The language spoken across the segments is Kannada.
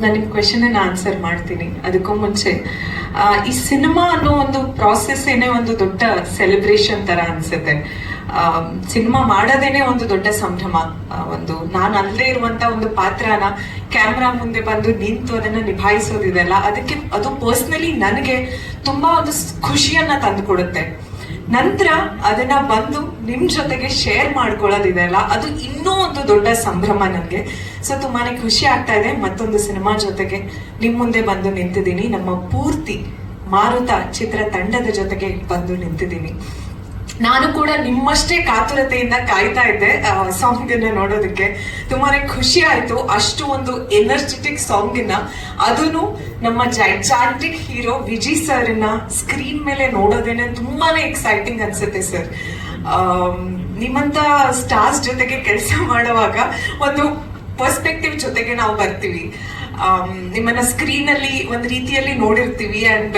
ನಾನು ನಿಮ್ಮ ಕ್ವೆಶನ್ ಆನ್ಸರ್ ಮಾಡ್ತೀನಿ. ಅದಕ್ಕೂ ಮುಂಚೆ ಈ ಸಿನಿಮಾ ಅನ್ನೋ ಒಂದು ಪ್ರಾಸೆಸ್ ಏನೇ ಒಂದು ದೊಡ್ಡ ಸೆಲೆಬ್ರೇಷನ್ ತರ ಅನ್ಸುತ್ತೆ. ಸಿನಿಮಾ ಮಾಡೋದೇನೆ ಒಂದು ದೊಡ್ಡ ಸಂಭ್ರಮ ಒಂದು ನಾನು ಅಲ್ಲೇ ಇರುವಂತ ಒಂದು ಪಾತ್ರನ ಕ್ಯಾಮ್ರಾ ಮುಂದೆ ಬಂದು ನಿಂತು ಅದನ್ನ ನಿಭಾಯಿಸೋದಿದೆಲ್ಲ, ಅದಕ್ಕೆ ಅದು ಪರ್ಸ್ನಲಿ ನನಗೆ ತುಂಬಾ ಒಂದು ಖುಷಿಯನ್ನ ತಂದು ತಂದುಕೊಡುತ್ತೆ. ನಂತರ ಅದನ್ನ ಬಂದು ನಿಮ್ ಜೊತೆಗೆ ಶೇರ್ ಮಾಡ್ಕೊಳ್ಳೋದಿದೆಯಲ್ಲ ಅದು ಇನ್ನೂ ಒಂದು ದೊಡ್ಡ ಸಂಭ್ರಮ ನನಗೆ. ಸೊ ತುಂಬಾನೇ ಖುಷಿ ಆಗ್ತಾ ಇದೆ. ಮತ್ತೊಂದು ಸಿನಿಮಾ ಜೊತೆಗೆ ನಿಮ್ ಮುಂದೆ ಬಂದು ನಿಂತಿದ್ದೀನಿ. ನಮ್ಮ ಪೂರ್ತಿ ಮಾರುತ ಚಿತ್ರ ತಂಡದ ಜೊತೆಗೆ ಬಂದು ನಿಂತಿದ್ದೀನಿ. ನಾನು ಕೂಡ ನಿಮ್ಮಷ್ಟೇ ಕಾತುರತೆಯಿಂದ ಕಾಯ್ತಾ ಇದ್ದೆ ಸಾಂಗ್ ಅನ್ನ ನೋಡೋದಕ್ಕೆ. ತುಂಬಾನೇ ಖುಷಿ ಆಯ್ತು. ಅಷ್ಟು ಒಂದು ಎನರ್ಜೆಟಿಕ್ ಸಾಂಗ್ ಇನ್ನ ಅದನ್ನು ನಮ್ಮ gigantic hero Viji sir screen ಮೇಲೆ ನೋಡೋದೇನೆ ತುಂಬಾನೇ ಎಕ್ಸೈಟಿಂಗ್ ಅನ್ಸುತ್ತೆ ಸರ್. ನಿಮ್ಮಂತ ಸ್ಟಾರ್ಸ್ ಜೊತೆಗೆ ಕೆಲಸ ಮಾಡುವಾಗ ಒಂದು ಪರ್ಸ್ಪೆಕ್ಟಿವ್ ಜೊತೆಗೆ ನಾವು ಬರ್ತೀವಿ. ನಿಮ್ಮನ್ನ ಸ್ಕ್ರೀನ್ ಅಲ್ಲಿ ಒಂದ್ ರೀತಿಯಲ್ಲಿ ನೋಡಿರ್ತೀವಿ ಅಂಡ್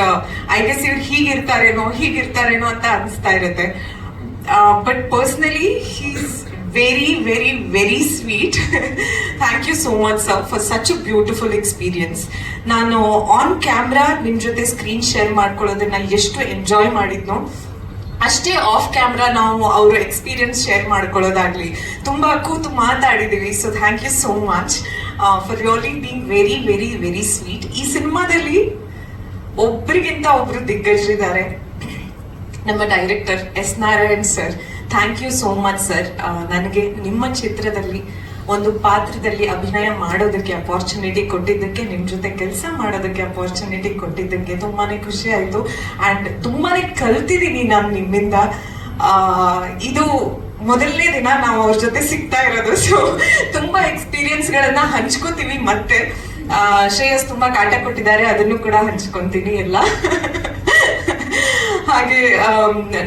ಐ ಗೆಸ್ ಇವ್ರು ಹೀಗಿರ್ತಾರೇನೋ ಹೀಗಿರ್ತಾರೇನೋ ಅಂತ ಅನಿಸ್ತಾ ಇರುತ್ತೆ. But personally he's very very very sweet thank you so much sir for such a beautiful experience ನಾನು ಆನ್ ಕ್ಯಾಮ್ರಾ ನಿಮ್ ಜೊತೆ ಸ್ಕ್ರೀನ್ ಶೇರ್ ಮಾಡ್ಕೊಳ್ಳೋದನ್ನ ಎಷ್ಟು ಎಂಜಾಯ್ ಮಾಡಿದ್ನೋ, ಅಷ್ಟೇ ಆಫ್ ಕ್ಯಾಮ್ರಾ ನಾವು ಅವರ ಎಕ್ಸ್ಪೀರಿಯನ್ಸ್ ಶೇರ್ ಮಾಡ್ಕೊಳ್ಳೋದಾಗ್ಲಿ. ತುಂಬಾ ಕೂತು ಮಾತಾಡಿದೀವಿ so thank you so much for really being very very very sweet ಈ ಸಿನಿಮಾದಲ್ಲಿ ಒಬ್ರಿಗಿಂತ ಒಬ್ರು ದಿಗ್ಗಜರಿದ್ದಾರೆ. ನಮ್ಮ director S Narayan sir thank you so much sir ನನಗೆ ನಿಮ್ಮ ಚಿತ್ರದಲ್ಲಿ, ಒಂದು ಪಾತ್ರದಲ್ಲಿ ಅಭಿನಯ ಮಾಡೋದಕ್ಕೆ ಅಪಾರ್ಚುನಿಟಿ ಕೊಟ್ಟಿದ್ದಕ್ಕೆ ನಿಮ್ಮ ಜೊತೆ ಕೆಲಸ ಮಾಡೋದಕ್ಕೆ ಅಪಾರ್ಚುನಿಟಿ ಕೊಟ್ಟಿದ್ದಕ್ಕೆ ತುಂಬಾನೇ ಖುಷಿ ಆಯ್ತು. ಅಂಡ್ ತುಂಬಾನೇ ಕಲ್ತಿದ್ದೀನಿ ನಾನು ನಿಮ್ಮಿಂದ. ಇದು ಮೊದಲನೇ ದಿನ ನಾವು ಅವ್ರ ಜೊತೆ ಸಿಗ್ತಾ ಇರೋದು. ಸೊ ತುಂಬಾ ಎಕ್ಸ್ಪೀರಿಯನ್ಸ್ ಗಳನ್ನ ಹಂಚ್ಕೋತೀವಿ ಮತ್ತೆ. ಶ್ರೇಯಸ್ ತುಂಬಾ ಕಾಟ ಕೊಟ್ಟಿದ್ದಾರೆ, ಅದನ್ನು ಕೂಡ ಹಂಚ್ಕೊಂತೀನಿ ಎಲ್ಲ. ಹಾಗೆ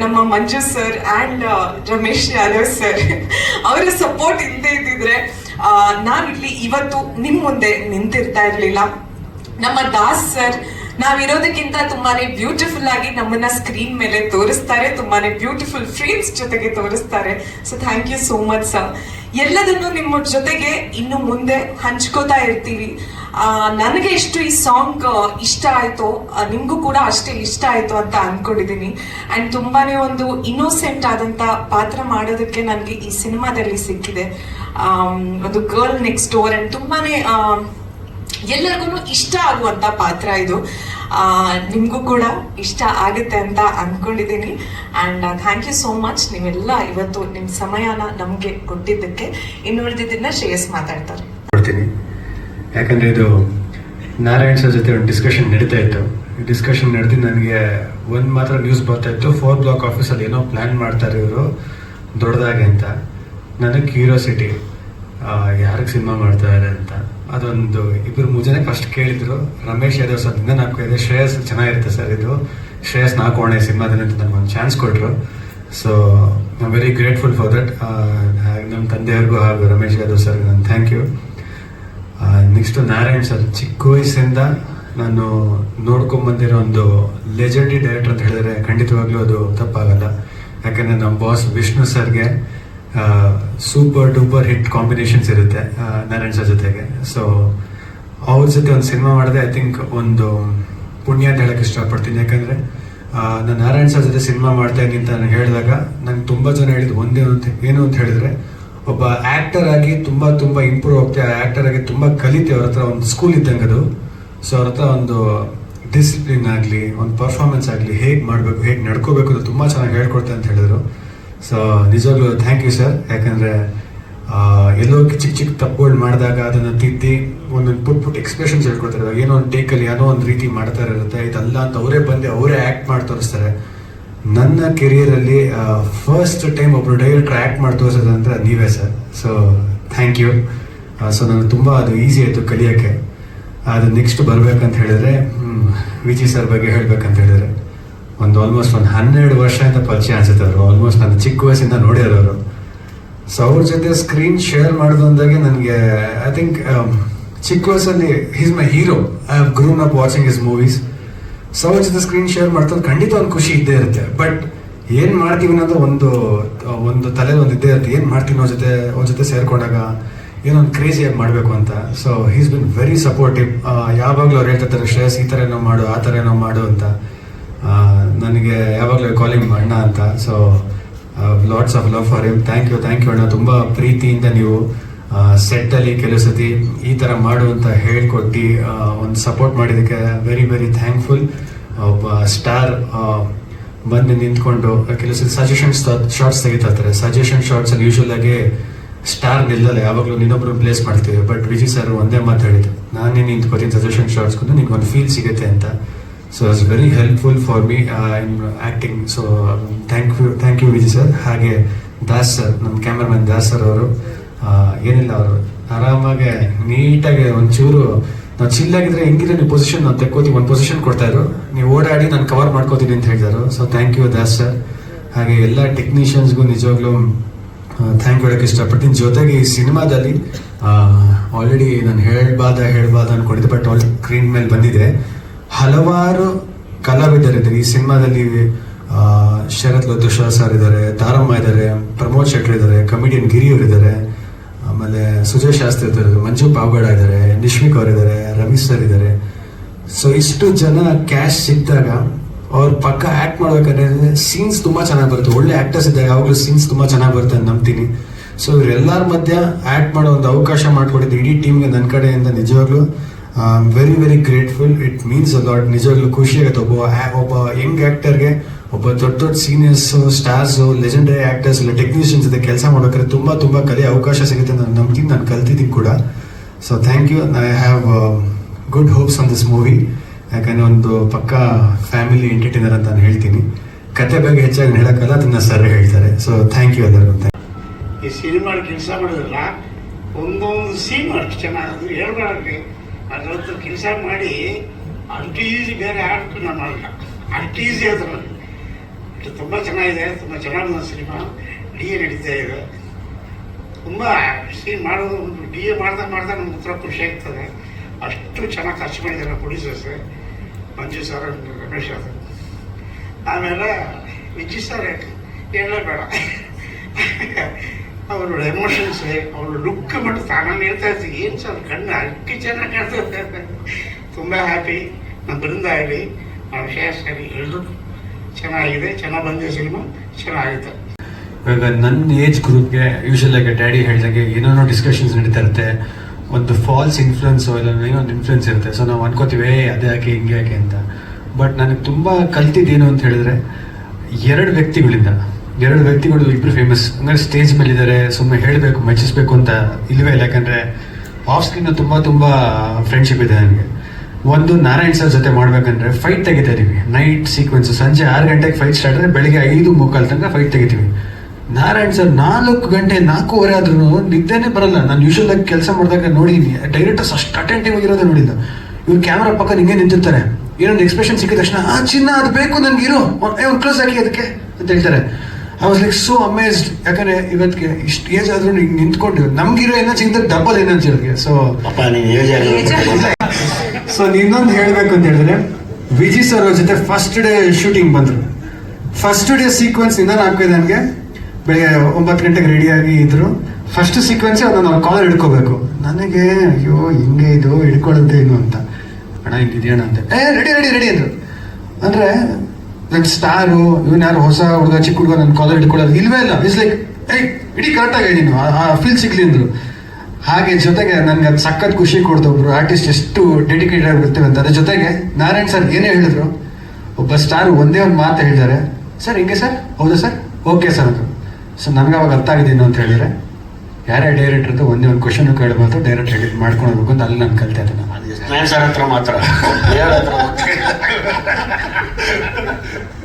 ನಮ್ಮ Manju sir and Ramesh Yadav sir ಅವರ ಸಪೋರ್ಟ್ ಇಲ್ಲದೆ ಇದ್ದಿದ್ರೆ ನಾನು ಇಲ್ಲಿ ಇವತ್ತು ನಿಮ್ ಮುಂದೆ ನಿಂತಿರ್ತಾ ಇರ್ಲಿಲ್ಲ. ನಮ್ಮ ದಾಸ್ ಸರ್ ನಾವಿರೋದಕ್ಕಿಂತ ತುಂಬಾನೇ ಬ್ಯೂಟಿಫುಲ್ ಆಗಿ ನಮ್ಮನ್ನ ಸ್ಕ್ರೀನ್ ಮೇಲೆ ತೋರಿಸ್ತಾರೆ ತುಂಬಾನೇ ಬ್ಯೂಟಿಫುಲ್ ಫ್ರೇಮ್ಸ್ ಜೊತೆಗೆ ತೋರಿಸ್ತಾರೆ. So thank you so much sir ಎಲ್ಲದನ್ನು ನಿಮ್ಮ ಜೊತೆಗೆ ಇನ್ನು ಮುಂದೆ ಹಂಚ್ಕೋತಾ ಇರ್ತೀವಿ. ನನಗೆ ಎಷ್ಟು ಈ ಸಾಂಗ್ ಇಷ್ಟ ಆಯ್ತೋ ನಿಮಗೂ ಕೂಡ ಅಷ್ಟೇ ಇಷ್ಟ ಆಯ್ತು ಅಂತ ಅನ್ಕೊಂಡಿದೀನಿ. ಅಂಡ್ ತುಂಬಾನೇ ಒಂದು ಇನ್ನೋಸೆಂಟ್ ಆದಂತ ಪಾತ್ರ ಮಾಡೋದಕ್ಕೆ ನನಗೆ ಈ ಸಿನಿಮಾದಲ್ಲಿ ಸಿಕ್ಕಿದೆ. ಒಂದು ಗರ್ಲ್ ನೆಕ್ಸ್ಟ್ ಡೋರ್ ಅಂಡ್ ತುಂಬಾನೇ ಆ, ಎಲ್ಲರಿಗೂ ಇಷ್ಟ ಆಗುವಂತ ಪಾತ್ರ ಇದು. ನಿಮಗೂ ಕೂಡ ಇಷ್ಟ ಆಗುತ್ತೆ ಅಂತ ಅಂದ್ಕೊಂಡಿದ್ದೀನಿ and thank you so much ನೀವೆಲ್ಲ ಇವತ್ತು ನಿಮ್ಮ ಸಮಯನ ನಮಗೆ ಕೊಟ್ಟಿದ್ದಕ್ಕೆ ಇನ್ನು ಉಳಿದಿದ್ದನ್ನ ಶ್ರೇಯಸ್ ಮಾತಾಡ್ತಾರೆ. ಕೊಡ್ತೀನಿ. ಯಾಕಂದ್ರೆ ಇದು ನಾರಾಯಣ್ ಸರ್ ಜೊತೆ ಒಂದು ಡಿಸ್ಕಷನ್ ನಡೀತಾ ಇತ್ತು. ಡಿಸ್ಕಷನ್ ನಡೆದು ನನಗೆ ಒಂದು ಮಾತ್ರ ನ್ಯೂಸ್ ಬರ್ತಾ ಇತ್ತು. ಫೋರ್ ಬ್ಲಾಕ್ ಆಫೀಸಲ್ಲಿ ಏನೋ ಪ್ಲ್ಯಾನ್ ಮಾಡ್ತಾರೆ ಇವರು. ದೊಡ್ಡದಾಗಿ ಅಂತ. ನನಗೆ ಕ್ಯೂರಿಯಾಸಿಟಿ ಯಾರಿಗೆ ಸಿನಿಮಾ ಮಾಡ್ತಾರೆ ಅಂತ. ಅದೊಂದು ಇಬ್ಬರು ಮೂಜನೆ ಫಸ್ಟ್ ಕೇಳಿದ್ರು, ರಮೇಶ್ ಯಾದವ್ ಸರ್ ಇಂದ ನಾಲ್ಕು ಇದೆ. ಶ್ರೇಯಸ್ ಚೆನ್ನಾಗಿರುತ್ತೆ ಸರ್ ಇದು. ಶ್ರೇಯಸ್ ನಾಕೋಣೆ ಸಿನಿಮಾದಲ್ಲಿ ಅಂತ ನನಗೆ ಒಂದು ಚಾನ್ಸ್ ಕೊಟ್ಟರು so I very grateful for that ನಮ್ಮ ತಂದೆಯವ್ರಿಗೂ ಹಾಗೂ ರಮೇಶ್ ಯಾದವ್ ಸರ್ ನಾನು thank you next Narayan sir ಚಿಕ್ಕ ವಯಸ್ಸಿಂದ ನಾನು ನೋಡ್ಕೊಂಡ್ ಬಂದಿರೋ ಒಂದು ಲೆಜೆಂಡಿ ಡೈರೆಕ್ಟರ್ ಅಂತ ಹೇಳಿದ್ರೆ ಖಂಡಿತವಾಗ್ಲೂ ಅದು ತಪ್ಪಾಗಲ್ಲ. ಯಾಕಂದ್ರೆ ನಮ್ಮ ಬಾಸ್ ವಿಷ್ಣು ಸರ್ಗೆ ಸೂಪರ್ ಡೂಪರ್ ಹಿಟ್ ಕಾಂಬಿನೇಷನ್ಸ್ ಇರುತ್ತೆ ನಾರಾಯಣ್ ಸರ್ ಜೊತೆಗೆ. ಸೊ ಅವ್ರ ಜೊತೆ ಒಂದು ಸಿನಿಮಾ ಮಾಡಿದೆ ಐ ಥಿಂಕ್ ಒಂದು ಪುಣ್ಯ ಅಂತ ಹೇಳಕ್ಕೆ ಇಷ್ಟಪಡ್ತೀನಿ. ಯಾಕಂದ್ರೆ ನಾನು ನಾರಾಯಣ್ ಸರ್ ಜೊತೆ ಸಿನಿಮಾ ಮಾಡ್ತಾ ಇದ್ದೀನಿ ಅಂತ ನಾನು ಹೇಳಿದಾಗ, ನಂಗೆ ತುಂಬ ಜನ ಹೇಳಿದ್ದು ಒಂದೇ ಅಂತ ಏನು ಅಂತ ಹೇಳಿದ್ರೆ, ಒಬ್ಬ ಆಕ್ಟರ್ ಆಗಿ ತುಂಬ ತುಂಬ ಇಂಪ್ರೂವ್ ಆಗ್ತಾ ಆಕ್ಟರ್ ಆಗಿ ತುಂಬ ಕಲಿತೆ ಅವ್ರ ಹತ್ರ ಒಂದು ಸ್ಕೂಲ್ ಇದ್ದಂಗೆ ಅದು. ಸೊ ಅವ್ರ ಹತ್ರ ಒಂದು ಡಿಸಿಪ್ಲಿನ್ ಆಗಲಿ, ಒಂದು ಪರ್ಫಾರ್ಮೆನ್ಸ್ ಆಗಲಿ ಹೇಗೆ ಮಾಡಬೇಕು, ಹೇಗೆ ನಡ್ಕೋಬೇಕು ಅಂತ ತುಂಬ ಚೆನ್ನಾಗಿ ಹೇಳ್ಕೊಡ್ತೆ ಅಂತ ಹೇಳಿದ್ರು. ಸೊ ನಿಜವಾಗ್ಲೂ ಥ್ಯಾಂಕ್ ಯು ಸರ್ ಯಾಕಂದ್ರೆ ಎಲ್ಲೋ ಚಿಕ್ಕ ಚಿಕ್ಕ ತಪ್ಪುಗಳು ಮಾಡಿದಾಗ ಅದನ್ನು ತಿದ್ದಿ ಒಂದೊಂದು ಪುಟ್ ಪುಟ್ ಎಕ್ಸ್ಪ್ರೆಷನ್ಸ್ ಹೇಳ್ಕೊಡ್ತಾರೆ. ಏನೋ ಒಂದು ಟೇಕಲ್ಲಿ ಏನೋ ಒಂದು ರೀತಿ ಮಾಡ್ತಾ ಇರುತ್ತೆ. ಇದೆಲ್ಲ ಅಂತ ಅವರೇ ಬಂದು ಅವರೇ ಆ್ಯಕ್ಟ್ ಮಾಡಿ ತೋರಿಸ್ತಾರೆ. ನನ್ನ ಕೆರಿಯರಲ್ಲಿ ಫಸ್ಟ್ ಟೈಮ್ ಒಬ್ಬರು ಡೈರೆಕ್ಟ್ರ್ ಆ್ಯಕ್ಟ್ ಮಾಡಿ ತೋರಿಸೋದಂದ್ರೆ ನೀವೇ sir so thank you so ನನಗೆ ತುಂಬ ಅದು ಈಸಿ ಆಯಿತು ಕಲಿಯೋಕ್ಕೆ. ಅದು ನೆಕ್ಸ್ಟ್ ಬರಬೇಕಂತ ಹೇಳಿದ್ರೆ ವಿಜಿ ಸರ್ ಬಗ್ಗೆ ಹೇಳಬೇಕಂತ ಹೇಳಿದ್ರೆ. ಒಂದು ಆಲ್ಮೋಸ್ಟ್ ಒಂದು ಹನ್ನೆರಡು ವರ್ಷದಿಂದ ಪರಿಚಯ ಅನ್ಸುತ್ತೆ ಅವರು ಆಲ್ಮೋಸ್ಟ್ ನನ್ನ ಚಿಕ್ಕ ವಯಸ್ಸಿಂದ ನೋಡಿರೋರು. ಸೊ ಅವ್ರ ಜೊತೆ ಸ್ಕ್ರೀನ್ ಶೇರ್ ಮಾಡೋದು ಅಂದಾಗೆ ನನಗೆ ಐ ಥಿಂಕ್ ಚಿಕ್ಕ ವಯಸ್ಸಲ್ಲಿ is my hero I have grown up watching his movies so ಅವ್ರ ಜೊತೆ ಸ್ಕ್ರೀನ್ ಶೇರ್ ಮಾಡ್ತಾರೆ ಖಂಡಿತ ಒಂದು ಖುಷಿ ಇದ್ದೇ ಇರುತ್ತೆ. ಬಟ್ ಏನು ಮಾಡ್ತೀವಿ ಅನ್ನೋದು ಒಂದು ಒಂದು ತಲೆ ಒಂದು ಇದ್ದೇ ಇರುತ್ತೆ. ಏನು ಮಾಡ್ತೀವಿ ಅವ್ರ ಜೊತೆ ಅವ್ರ ಜೊತೆ ಸೇರ್ಕೊಂಡಾಗ ಏನೋ ಒಂದು ಕ್ರೇಜಿಯಾಗಿ ಮಾಡಬೇಕು ಅಂತ. So he's been very supportive ಯಾವಾಗಲೂ ಅವ್ರು ಹೇಳ್ತಿರ್ತಾರೆ, ಶ್ರೇಯಸ್, ಈ ಥರ ಏನೋ ಮಾಡು, ಆ ಥರ ಏನೋ ಮಾಡು ಅಂತ. ನನಗೆ ಯಾವಾಗಲೂ ಕಾಲಿಂಗ್ ಅಣ್ಣ ಅಂತ. So lots of love for him thank you thank you ಅಣ್ಣ. ತುಂಬ ಪ್ರೀತಿಯಿಂದ ನೀವು ಸೆಟ್ಟಲ್ಲಿ ಕೆಲವು ಸತಿ ಈ ಥರ ಮಾಡು ಅಂತ ಹೇಳ್ಕೊಟ್ಟು ಒಂದು ಸಪೋರ್ಟ್ ಮಾಡಿದ್ದಕ್ಕೆ ವೆರಿ ವೆರಿ ಥ್ಯಾಂಕ್ಫುಲ್ ಒಬ್ಬ ಸ್ಟಾರ್ ಬಂದು ನಿಂತ್ಕೊಂಡು ಕೆಲವು ಸತಿ ಸಜೆಷನ್ಸ್ ಶಾರ್ಟ್ಸ್ ತೆಗಿತಾ ಇರ್ತಾರೆ ಸಜೆಷನ್ ಶಾರ್ಟ್ಸಲ್ಲಿ ಯೂಶುವಲ್ ಆಗಿ ಸ್ಟಾರ್ ನಿಲ್ಲಲ್ಲ. ಯಾವಾಗಲೂ ಇನ್ನೊಬ್ರು ಪ್ಲೇಸ್ ಮಾಡ್ತೀವಿ. ಬಟ್ ವಿಜಯ್ ಸರ್ ಒಂದೇ ಮಾತು ಹೇಳಿದ್ದು, ನಾನೇ ನಿಂತ್ಕೋತೀನಿ ಸಜೆಷನ್ ಶಾರ್ಟ್ಸ್ ನಿಂಗೆ ಒಂದು ಫೀಲ್ ಸಿಗುತ್ತೆ ಅಂತ. So it's very helpful for me in acting so thank you thank you Vijay sir ಹಾಗೆ ದಾಸ್ ಸರ್ ನಮ್ಮ ಕ್ಯಾಮ್ರಾಮನ್ ದಾಸ್ ಸರ್ ಅವರು ಏನಿಲ್ಲ ಅವರು, ಆರಾಮಾಗೆ ನೀಟಾಗಿ ಒಂಚೂರು ನಾವು ಚಿಲ್ಲಾಗಿದ್ರೆ ಹೆಂಗಿದ್ರೆ ನೀವು ಪೊಸಿಷನ್ ನಾನು ತೆಕ್ಕೋತೀವಿ, ಒಂದು ಪೊಸಿಷನ್ ಕೊಡ್ತಾಯಿದ್ರು ನೀವು ಓಡಾಡಿ ನಾನು ಕವರ್ ಮಾಡ್ಕೋತೀನಿ ಅಂತ ಹೇಳಿದರು. So thank you Das sir ಹಾಗೆ ಎಲ್ಲ ಟೆಕ್ನಿಷಿಯನ್ಸ್ಗೂ ನಿಜವಾಗ್ಲೂ ಥ್ಯಾಂಕ್ ಯು ಹೇಳಕ್ಕೆ ಇಷ್ಟಪಡ್ತೀನಿ. ಜೊತೆಗೆ ಈ ಸಿನಿಮಾದಲ್ಲಿ ಆಲ್ರೆಡಿ ನಾನು ಹೇಳ್ಬಾದ ಹೇಳ್ಬಾದ ಅನ್ಕೊಂಡಿದ್ದೆ ಬಟ್ ಆಲ್ ಸ್ಕ್ರೀನ್ ಮೇಲೆ ಬಂದಿದೆ. ಹಲವಾರು ಕಲಾವಿದರಿದ್ದಾರೆ. ಈ ಸಿನಿಮಾದಲ್ಲಿ ಶರತ್ ಲೋತುಷಾ ಸರ್ ಇದ್ದಾರೆ, ತಾರಮ್ಮ ಇದ್ದಾರೆ, ಪ್ರಮೋದ್ ಶೆಟ್ರ್ ಇದ್ದಾರೆ ಕಮಿಡಿಯನ್ ಗಿರಿ ಅವರು ಇದ್ದಾರೆ, ಆಮೇಲೆ ಸುಜಯ್ ಶಾಸ್ತ್ರಿ ಇದ್ದಾರೆ, ಮಂಜು ಪಾವಗಡ ಇದ್ದಾರೆ ನಿಶ್ಮಿಕ್ ಅವರು ಇದ್ದಾರೆ, ರವಿ ಸರ್ ಇದ್ದಾರೆ. ಸೊ ಇಷ್ಟು ಜನ ಕ್ಯಾಶ್ ಸಿಕ್ಕಿದಾಗ, ಅವ್ರ ಪಕ್ಕ ಆಕ್ಟ್ ಮಾಡ್ಬೇಕಂದ್ರೆ ಸೀನ್ಸ್ ತುಂಬಾ ಚೆನ್ನಾಗಿ ಬರುತ್ತೆ. ಒಳ್ಳೆ ಆಕ್ಟರ್ಸ್ ಇದ್ದಾಗ ಯಾವಾಗಲೂ ಸೀನ್ಸ್ ತುಂಬಾ ಚೆನ್ನಾಗಿ ಬರುತ್ತೆ ಅಂತ ನಂಬ್ತೀನಿ. ಸೊ ಇವರೆಲ್ಲರ ಮಧ್ಯ ಆಕ್ಟ್ ಮಾಡೋ ಒಂದು ಅವಕಾಶ ಮಾಡಿಕೊಟ್ಟಿದ್ದು ಇಡೀ ಟೀಮ್ಗೆ ನನ್ನ ಕಡೆಯಿಂದ ನಿಜವಾಗ್ಲೂ very very grateful it means lot ನಿಜವಾಗ್ಲೂ ಖುಷಿ ಆಗುತ್ತೆ. ಒಬ್ಬ ಒಬ್ಬ ಯಂಗ್ ಆಕ್ಟರ್ಗೆ ಒಬ್ಬ ದೊಡ್ಡ ದೊಡ್ಡ ಸೀನಿಯರ್ಸ್ ಸ್ಟಾರ್ಸ್ ಲೆಜೆಂಡರಿ ಆಕ್ಟರ್ಸ್ ಇಲ್ಲ ಟೆಕ್ನಿಷಿಯನ್ಸ್ ಜೊತೆ ಕೆಲಸ ಮಾಡೋಕ್ರೆ ತುಂಬ ತುಂಬ ಕಲಿ ಅವಕಾಶ ಸಿಗುತ್ತೆ ನಾನು ನಂಬ್ತೀನಿ ನಾನು ಕಲ್ತಿದ್ದೀನಿ ಕೂಡ. So thank you I have good hopes on this movie ಯಾಕಂದ್ರೆ ಒಂದು ಪಕ್ಕ ಫ್ಯಾಮಿಲಿ ಎಂಟರ್ಟೈನರ್ ಅಂತ ನಾನು ಹೇಳ್ತೀನಿ. ಕತೆ ಬಗ್ಗೆ ಹೆಚ್ಚಾಗಿ ಹೇಳೋಕ್ಕಲ್ಲ, ಅದನ್ನ ಸರ್ ಹೇಳ್ತಾರೆ. ಸೊ ಥ್ಯಾಂಕ್ ಯು ಎಲ್ಲರಿಗೂ. ಈ ಸಿನಿಮಾ ಕೆಲಸ ಮಾಡೋದಿಲ್ಲ ಒಂದೊಂದು ಸೀನ್ ಅಷ್ಟು ಚೆನ್ನಾಗಿ ಹೇಳ್ಬೇಡ್ರಿ ಅದ್ರದ್ದು ಕೆಲಸ ಮಾಡಿ ಅಷ್ಟು ಈಸಿ ಬೇರೆ ಆಡ್ತು ನಾನು ಮಾಡಲ್ಲ. ಅಷ್ಟು ಈಸಿ ಅದರಲ್ಲಿ ಇದು ತುಂಬ ಚೆನ್ನಾಗಿದೆ ತುಂಬ ಚೆನ್ನಾಗಿದೆ ಸಿನಿಮಾ. ಡಿ ಎ ನಡೀತಾ ಇದೆ. ತುಂಬ ಸೀನ್ ಮಾಡೋದು ಒಂದು ಡಿ ಎ ಮಾಡ್ತಾ ಮಾಡ್ತಾ ನಮ್ಗೆ ಹತ್ರ ಖುಷಿ ಆಗ್ತದೆ. ಅಷ್ಟು ಚೆನ್ನಾಗಿ ಖರ್ಚು ಮಾಡಿದ್ದಾರೆ producers Manju sir Ramesh sir ಆಮೇಲೆ ವಿಜಯ್ ಸರ್ ಹೇಳಲೇಬೇಡ ಅವರು ಎಮೋಷನ್ಸ್ ಅವರು ಲುಕ್ ಮಟ್ಟ ನಾನು ಹೇಳ್ತಾ ಇರ್ತೀನಿ ಏನು ಸರ್ ಕಣ್ಣು ಅಷ್ಟು ಚೆನ್ನಾಗಿ ಕಾಣ್ತದೆ ತುಂಬ ಹ್ಯಾಪಿ ನಮ್ಮ ಬೃಂದ ಆಗಲಿ ನಮ್ಮ ಶೇಷ್ ಆಗಲಿ ಎಲ್ಲರೂ ಚೆನ್ನಾಗಿದೆ. ಚೆನ್ನಾಗಿ ಬಂದಿದೆ ಸಿನಿಮಾ ಚೆನ್ನಾಗಿತ್ತು ಇವಾಗ ನನ್ನ ಏಜ್ ಗ್ರೂಪ್ಗೆ ಯೂಶಲ್ ಆಗಿ ಡ್ಯಾಡಿ ಹೇಳಿದಂಗೆ ಏನೇನೋ ಡಿಸ್ಕಷನ್ಸ್ ನಡೀತಾ ಇರುತ್ತೆ. ಒಂದು ಫಾಲ್ಸ್ ಇನ್ಫ್ಲುಯೆನ್ಸ್ ಇಲ್ಲ ಏನೋ ಒಂದು ಇನ್ಫ್ಲುಯೆನ್ಸ್ ಇರುತ್ತೆ. ಸೊ ನಾವು ಅನ್ಕೋತೀವಿ "ಏ, ಅದೇ ಯಾಕೆ ಹಿಂಗೆ ಯಾಕೆ? ಅಂತ. ಬಟ್ ನನಗೆ ತುಂಬ ಕಲ್ತಿದ್ದೇನು ಅಂತ ಹೇಳಿದ್ರೆ ಎರಡು ವ್ಯಕ್ತಿಗಳಿಂದ. ಎರಡು ವ್ಯಕ್ತಿಗಳು ಇಬ್ರು ಫೇಮಸ್ ಅಂದ್ರೆ ಸ್ಟೇಜ್ ಮೇಲೆ ಇದ್ದಾರೆ ಸುಮ್ಮನೆ ಹೇಳಬೇಕು, ಮೆಚ್ಚಿಸ್ಬೇಕು ಅಂತ ಇಲ್ವೇ ಇಲ್ಲ. ಯಾಕಂದ್ರೆ ಆಫ್ ಸ್ಕ್ರೀನ್ ತುಂಬ ತುಂಬ ಫ್ರೆಂಡ್ಶಿಪ್ ಇದೆ ನನಗೆ. ಒಂದು ನಾರಾಯಣ್ ಸರ್ ಜೊತೆ ಮಾಡ್ಬೇಕಂದ್ರೆ ಫೈಟ್ ತೆಗಿತಾ ಇದೀವಿ. ನೈಟ್ ಸೀಕ್ವೆನ್ಸ್ ಸಂಜೆ ಆರು ಗಂಟೆಗೆ ಫೈಟ್ ಸ್ಟಾರ್ಟ್ ಆದ್ರೆ ಬೆಳಿಗ್ಗೆ ಐದು ಮುಕ್ಕಾಲ್ ತನಕ ಫೈಟ್ ತೆಗಿತೀವಿ. ನಾರಾಯಣ್ ಸರ್ ನಾಲ್ಕು ಗಂಟೆ, ನಾಲ್ಕೂವರೆ ಆದ್ರೂ ನಿದ್ದೆನೇ ಬರಲ್ಲ. ನಾನು ಯೂಶಲ್ ಆಗಿ ಕೆಲಸ ಮಾಡಿದಾಗ ನೋಡಿದೀನಿ. ಡೈರೆಕ್ಟರ್ಸ್ ಅಷ್ಟು ಅಟೆಂಟಿವ್ ಆಗಿರೋದೇ ನೋಡಿಲ್ಲ. ಇವ್ರು ಕ್ಯಾಮ್ರಾ ಪಕ್ಕ ನಿಂಗೆ ನಿಂತಿರ್ತಾರೆ. ಏನೊಂದು ಎಕ್ಸ್ಪ್ರೆಷನ್ ಸಿಕ್ಕಿದ ತಕ್ಷಣ, ಆ ಚಿನ್ನ, ಅದು ಬೇಕು ನನ್ಗೆ, ಇರೋ. ಒಂದು ಕ್ಲೋಸ್ ಹಾಕಿ ಅದಕ್ಕೆ, ಅಂತ ಹೇಳ್ತಾರೆ. ವಾಸ್ ಲೈಕ್ ಸೋ ಅಮೇಸ್ಡ್ ಯಾಕಂದ್ರೆ ಇವತ್ತಿಗೆ ಇಷ್ಟು ಏಜ್ ಆದ್ರೂ ಹಿಂಗೆ ನಿಂತ್ಕೊಂಡು ನಮ್ಗಿರೋ ಏನೋ ಚಿಂತೆ ಡಬಲ್ ಏನೋ ಹೇಳಿಗೆ ಸೊ ಸೊ ಇನ್ನೊಂದು ಹೇಳಬೇಕು. ಅಂತ ಹೇಳಿದ್ರೆ ವಿಜಿ ಸರ್ ಅವ್ರ ಜೊತೆ ಫಸ್ಟ್ ಡೇ ಶೂಟಿಂಗ್ ಬಂದ್ರು. ಫಸ್ಟ್ ಡೇ ಸೀಕ್ವೆನ್ಸ್ ಇಂದ ಹಾಕಿದೆ ನನಗೆ. ಬೆಳಿಗ್ಗೆ ಒಂಬತ್ತು ಗಂಟೆಗೆ ರೆಡಿಯಾಗಿ ಇದ್ರು. ಫಸ್ಟ್ ಸೀಕ್ವೆನ್ಸೇ ಅದನ್ನು ನಾವು ಕಾಲರ್ ಹಿಡ್ಕೋಬೇಕು. ನನಗೆ ಅಯ್ಯೋ ಹಿಂಗೆ ಇದು ಹಿಡ್ಕೊಳ್ಳುತ್ತೆ ಏನು ಅಂತ? ಅಣ್ಣ ಹಿಂಗಿದೆಯಣ್ಣ ಅಂತ. ಏ ರೆಡಿ ರೆಡಿ ರೆಡಿ ಅಂದರು. ಅಂದ್ರೆ ನನ್ನ ಸ್ಟಾರು, ಇವನ್ ಯಾರು ಹೊಸ ಹುಡುಗ, ಚಿಕ್ಕ ಹುಡುಗ ನನ್ನ ಕಾಲರ್ ಇಟ್ಕೊಳ್ಳೋದು ಇಲ್ವೇ ಇಲ್ಲ. ಇಟ್ಸ್ ಲೈಕ್ ಏಯ್, ಇಡೀ ಕರೆಕ್ಟಾಗಿ ನೀನು. ಆ ಫೀಲ್ ಸಿಗ್ಲಿ ಅಂದ್ರು. ಹಾಗೆ ಜೊತೆಗೆ ನನ್ಗೆ ಅದು ಸಖತ್ ಖುಷಿ ಕೊಡ್ತು ಒಬ್ರು ಆರ್ಟಿಸ್ಟ್ ಎಷ್ಟು ಡೆಡಿಕೇಟೆಡ್ ಆಗಿರ್ತೇವೆ ಅಂತ. ಅದ್ರ ಜೊತೆಗೆ ನಾರಾಯಣ್ ಸರ್ ಏನೇ ಹೇಳಿದ್ರು, ಒಬ್ಬ ಸ್ಟಾರ್ ಒಂದೇ ಒಂದು ಮಾತು ಹೇಳಿದ್ದಾರೆ. ಸರ್ ಹಿಂಗೆ ಸರ್ ಹೌದಾ ಸರ್ ಓಕೆ ಸರ್ ಅದು ಸೊ ನನಗೆ ಅವಾಗ ಅರ್ಥ ಆಗಿದೆ ಅಂತ ಹೇಳಿದ್ರೆ ಯಾರೇ ಅಂತ ಒಂದೇ ಒಂದು ಕ್ವಶನ್ ಕೇಳಬಾರ್ದು ಡೈರೆಕ್ಟ್ ಎಡಿಟ್ ಮಾಡ್ಕೊಳ್ಬೇಕು ಅಂತ ಅಲ್ಲಿ ನಾನು ಕಲಿತಾ ಇದ್ದೆ ನಾನು ಸರ್ ಹತ್ರ ಮಾತ್ರ.